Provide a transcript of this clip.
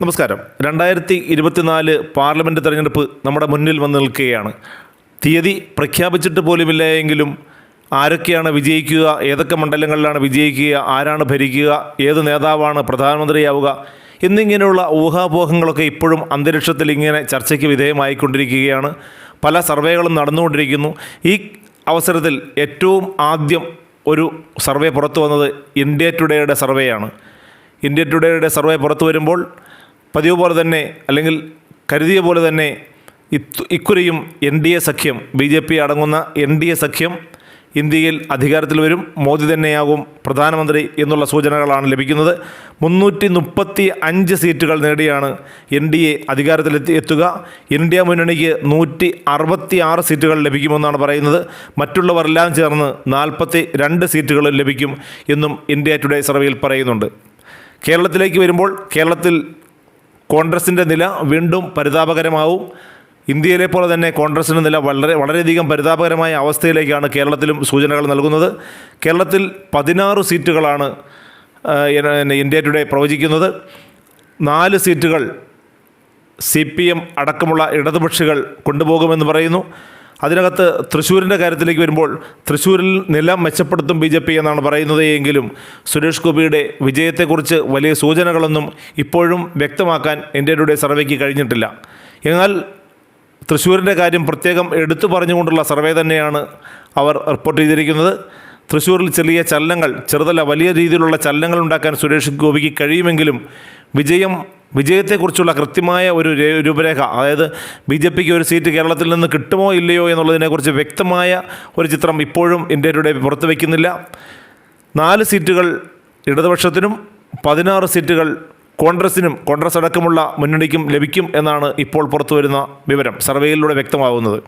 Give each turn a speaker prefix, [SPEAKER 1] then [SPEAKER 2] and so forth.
[SPEAKER 1] നമസ്കാരം. രണ്ടായിരത്തി ഇരുപത്തിനാല് പാർലമെന്റ് തെരഞ്ഞെടുപ്പ് നമ്മുടെ മുന്നിൽ വന്ന് നിൽക്കുകയാണ്. തീയതി പ്രഖ്യാപിച്ചിട്ട് പോലുമില്ല എങ്കിലും ആരൊക്കെയാണ് വിജയിക്കുക ഏതൊക്കെ മണ്ഡലങ്ങളിലാണ് വിജയിക്കുക ആരാണ് ഭരിക്കുക ഏത് നേതാവാണ് പ്രധാനമന്ത്രിയാവുക എന്നിങ്ങനെയുള്ള ഊഹാപോഹങ്ങളൊക്കെ ഇപ്പോഴും അന്തരീക്ഷത്തിൽ ഇങ്ങനെ ചർച്ചയ്ക്ക് വിധേയമായിക്കൊണ്ടിരിക്കുകയാണ്. പല സർവേകളും നടന്നുകൊണ്ടിരിക്കുന്നു. ഈ അവസരത്തിൽ ഏറ്റവും ആദ്യം ഒരു സർവേ പുറത്തു വന്നത് ഇന്ത്യ ടുഡേയുടെ സർവേയാണ്. ഇന്ത്യ ടുഡേയുടെ സർവേ പുറത്തു വരുമ്പോൾ പതിവ് പോലെ തന്നെ അല്ലെങ്കിൽ കരുതിയ പോലെ തന്നെ ഇക്കുരയും എൻ ഡി എ സഖ്യം ബി ജെ പി അടങ്ങുന്ന എൻ ഡി എ സഖ്യം ഇന്ത്യയിൽ അധികാരത്തിൽ വരും. മോദി തന്നെയാകും പ്രധാനമന്ത്രി എന്നുള്ള സൂചനകളാണ് ലഭിക്കുന്നത്. മുന്നൂറ്റി മുപ്പത്തി അഞ്ച് സീറ്റുകൾ നേടിയാണ് എൻ ഡി എ അധികാരത്തിലെത്തി എത്തുക. ഇന്ത്യ മുന്നണിക്ക് നൂറ്റി അറുപത്തി ആറ് സീറ്റുകൾ ലഭിക്കുമെന്നാണ് പറയുന്നത്. മറ്റുള്ളവരെല്ലാം ചേർന്ന് നാൽപ്പത്തി രണ്ട് സീറ്റുകൾ ലഭിക്കും എന്നും ഇന്ത്യ ടുഡേ സർവേയിൽ പറയുന്നുണ്ട്. കേരളത്തിലേക്ക് വരുമ്പോൾ കേരളത്തിൽ കോൺഗ്രസിന്റെ നില വീണ്ടും പരിതാപകരമാവും. ഇന്ത്യയിലെ പോലെ തന്നെ കോൺഗ്രസിന്റെ നില വളരെ വളരെയധികം പരിതാപകരമായ അവസ്ഥയിലേക്കാണ് കേരളത്തിലും സൂചനകൾ നൽകുന്നത്. കേരളത്തിൽ പതിനാറ് സീറ്റുകളാണ് ഇന്ത്യ ടുഡേ പ്രവചിക്കുന്നത്. നാല് സീറ്റുകൾ സി പി എം അടക്കമുള്ള ഇടതുപക്ഷികൾ കൊണ്ടുപോകുമെന്ന് പറയുന്നു. അതിനകത്ത് തൃശ്ശൂരിന്റെ കാര്യത്തിലേക്ക് വരുമ്പോൾ തൃശ്ശൂരിൽ നില മെച്ചപ്പെടുത്തും ബി ജെ പി എന്നാണ് പറയുന്നത് എങ്കിലും സുരേഷ് ഗോപിയുടെ വിജയത്തെക്കുറിച്ച് വലിയ സൂചനകളൊന്നും ഇപ്പോഴും വ്യക്തമാക്കാൻ ഇന്ത്യയുടെ സർവേക്ക് കഴിഞ്ഞിട്ടില്ല. എന്നാൽ തൃശ്ശൂരിന്റെ കാര്യം പ്രത്യേകം എടുത്തു പറഞ്ഞുകൊണ്ടുള്ള സർവേ തന്നെയാണ് അവർ റിപ്പോർട്ട് ചെയ്തിരിക്കുന്നത്. തൃശ്ശൂരിൽ ചെറിയ ചലനങ്ങൾ ചെറുതല്ല വലിയ രീതിയിലുള്ള ചലനങ്ങൾ ഉണ്ടാക്കാൻ സുരേഷ് ഗോപിക്ക് കഴിയുമെങ്കിലും വിജയം വിജയത്തെക്കുറിച്ചുള്ള കൃത്യമായ ഒരു രൂപരേഖ അതായത് ബി ജെ പിക്ക് ഒരു സീറ്റ് കേരളത്തിൽ നിന്ന് കിട്ടുമോ ഇല്ലയോ എന്നുള്ളതിനെക്കുറിച്ച് വ്യക്തമായ ഒരു ചിത്രം ഇപ്പോഴും ഇന്ത്യയുടെ പുറത്തു വയ്ക്കുന്നില്ല. നാല് സീറ്റുകൾ ഇടതുപക്ഷത്തിനും പതിനാറ് സീറ്റുകൾ കോൺഗ്രസിനും കോൺഗ്രസ് അടക്കമുള്ള മുന്നണിക്കും ലഭിക്കും എന്നാണ് ഇപ്പോൾ പുറത്തുവരുന്ന വിവരം സർവേയിലൂടെ വ്യക്തമാവുന്നത്.